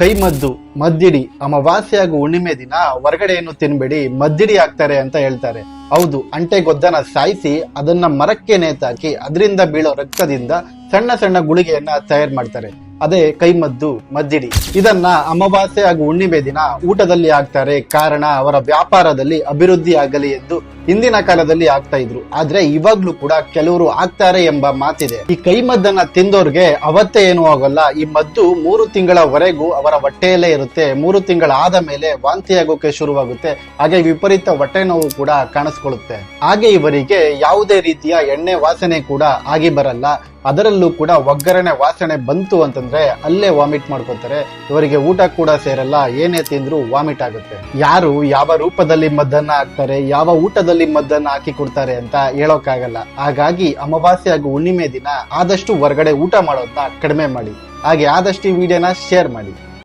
ಕೈಮದ್ದು ಮದ್ದಿಡಿ ಅಮಾವಾಸ್ಯೆ ಹಾಗೂ ಹುಣ್ಣಿಮೆ ದಿನ ಹೊರಗಡೆಯನ್ನು ತಿನ್ಬೇಡಿ ಮದ್ದಿಡಿ ಆಗ್ತಾರೆ ಅಂತ ಹೇಳ್ತಾರೆ. ಹೌದು, ಅಂಟೆ ಗೊದ್ದನ ಸಾಯಿಸಿ ಅದನ್ನ ಮರಕ್ಕೆ ನೇತಾಕಿ ಅದರಿಂದ ಬೀಳೋ ರಕ್ತದಿಂದ ಸಣ್ಣ ಸಣ್ಣ ಗುಳಿಗೆಯನ್ನ ತಯಾರು ಮಾಡ್ತಾರೆ. ಅದೇ ಕೈಮದ್ದು, ಮದ್ದಿಡಿ. ಇದನ್ನ ಅಮಾವಾಸ್ಯೆ ಹಾಗೂ ಹುಣ್ಣಿಮೆ ದಿನ ಊಟದಲ್ಲಿ ಹಾಕ್ತಾರೆ. ಕಾರಣ ಅವರ ವ್ಯಾಪಾರದಲ್ಲಿ ಅಭಿವೃದ್ಧಿ ಆಗಲಿ ಎಂದು ಹಿಂದಿನ ಕಾಲದಲ್ಲಿ ಆಗ್ತಾ ಇದ್ರು. ಆದ್ರೆ ಇವಾಗ್ಲೂ ಕೂಡ ಕೆಲವರು ಆಗ್ತಾರೆ ಎಂಬ ಮಾತಿದೆ. ಈ ಕೈಮದ್ದನ್ನ ತಿಂದೋರ್ಗೆ ಅವತ್ತೇ ಏನು ಆಗೋಲ್ಲ. ಈ ಮದ್ದು ಮೂರು ತಿಂಗಳವರೆಗೂ ಅವರ ಹೊಟ್ಟೆಯಲ್ಲೇ ಇರುತ್ತೆ. ಮೂರು ತಿಂಗಳ ಆದ ಮೇಲೆ ವಾಂತಿ ಆಗೋಕೆ ಶುರುವಾಗುತ್ತೆ. ಹಾಗೆ ವಿಪರೀತ ಹೊಟ್ಟೆ ನೋವು ಕೂಡ ಕಾಣಿಸ್ಕೊಳ್ಳುತ್ತೆ ಹಾಗೆ ಇವರಿಗೆ ಯಾವುದೇ ರೀತಿಯ ಎಣ್ಣೆ ವಾಸನೆ ಕೂಡ ಆಗಿ ಬರಲ್ಲ. ಅದರಲ್ಲೂ ಕೂಡ ಒಗ್ಗರಣೆ ವಾಸನೆ ಬಂತು ಅಂತಂದ್ರೆ ಅಲ್ಲೇ ವಾಮಿಟ್ ಮಾಡ್ಕೋತಾರೆ. ಇವರಿಗೆ ಊಟ ಕೂಡ ಸೇರಲ್ಲ, ಏನೇ ತಿಂದ್ರು ವಾಮಿಟ್ ಆಗುತ್ತೆ. ಯಾರು ಯಾವ ರೂಪದಲ್ಲಿ ಮದ್ದನ್ನ ಹಾಕ್ತಾರೆ, ಯಾವ ಊಟದಲ್ಲಿ ಮದ್ದನ್ನ ಹಾಕಿ ಕೊಡ್ತಾರೆ ಅಂತ ಹೇಳೋಕ್ಕಾಗಲ್ಲ. ಹಾಗಾಗಿ ಅಮಾವಾಸ್ಯೆ ಹಾಗೂ ಹುಣ್ಣಿಮೆ ದಿನ ಆದಷ್ಟು ಹೊರಗಡೆ ಊಟ ಮಾಡೋದನ್ನ ಕಡಿಮೆ ಮಾಡಿ. ಹಾಗೆ ಆದಷ್ಟು ಈ ವಿಡಿಯೋನ ಶೇರ್ ಮಾಡಿ.